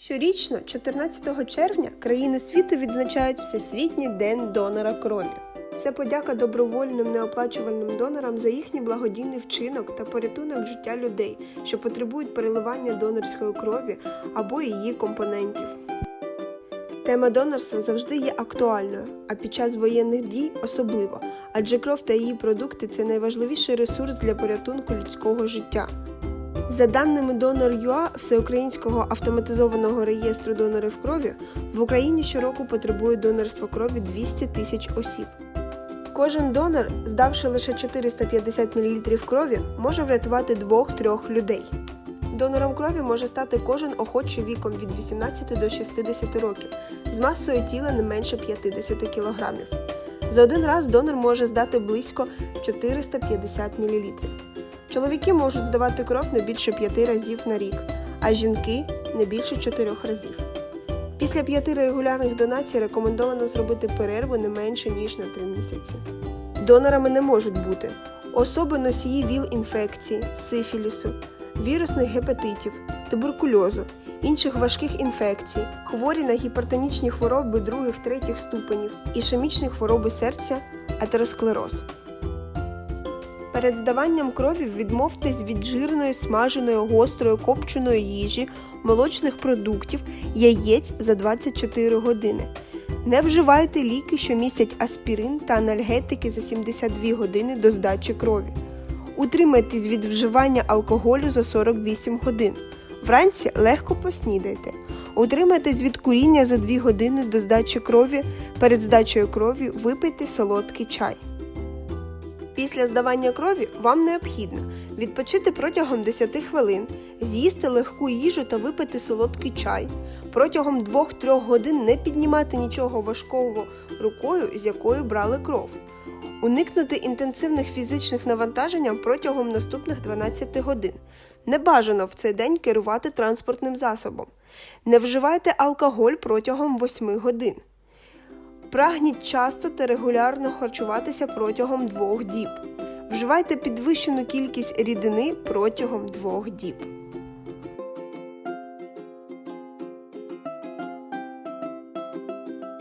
Щорічно, 14 червня, країни світу відзначають Всесвітній день донора крові. Це подяка добровольним неоплачувальним донорам за їхній благодійний вчинок та порятунок життя людей, що потребують переливання донорської крові або її компонентів. Тема донорства завжди є актуальною, а під час воєнних дій особливо, адже кров та її продукти це найважливіший ресурс для порятунку людського життя. За даними Donor.ua Всеукраїнського автоматизованого реєстру донорів крові, в Україні щороку потребує донорства крові 200 тисяч осіб. Кожен донор, здавши лише 450 мл крові, може врятувати 2-3 людей. Донором крові може стати кожен охочий віком від 18 до 60 років з масою тіла не менше 50 кг. За один раз донор може здати близько 450 мл. Чоловіки можуть здавати кров не більше 5 разів на рік, а жінки не більше 4 разів. Після п'яти регулярних донацій рекомендовано зробити перерву не менше ніж на 3 місяці. Донорами не можуть бути особи носії ВІЛ-інфекції, сифілісу, вірусних гепатитів, туберкульозу, інших важких інфекцій, хворі на гіпертонічні хвороби других третіх ступенів, ішемічні хвороби серця, атеросклероз. Перед здаванням крові відмовтесь від жирної, смаженої, гострої, копченої їжі, молочних продуктів, яєць за 24 години. Не вживайте ліки, що містять аспірин та анальгетики за 72 години до здачі крові. Утримайтесь від вживання алкоголю за 48 годин. Вранці легко поснідайте. Утримайтесь від куріння за 2 години до здачі крові. Перед здачею крові випийте солодкий чай. Після здавання крові вам необхідно відпочити протягом 10 хвилин, з'їсти легку їжу та випити солодкий чай. Протягом 2-3 годин не піднімати нічого важкого рукою, з якою брали кров. Уникнути інтенсивних фізичних навантажень протягом наступних 12 годин. Не бажано в цей день керувати транспортним засобом. Не вживайте алкоголь протягом 8 годин. Прагніть часто та регулярно харчуватися протягом двох діб. Вживайте підвищену кількість рідини протягом двох діб.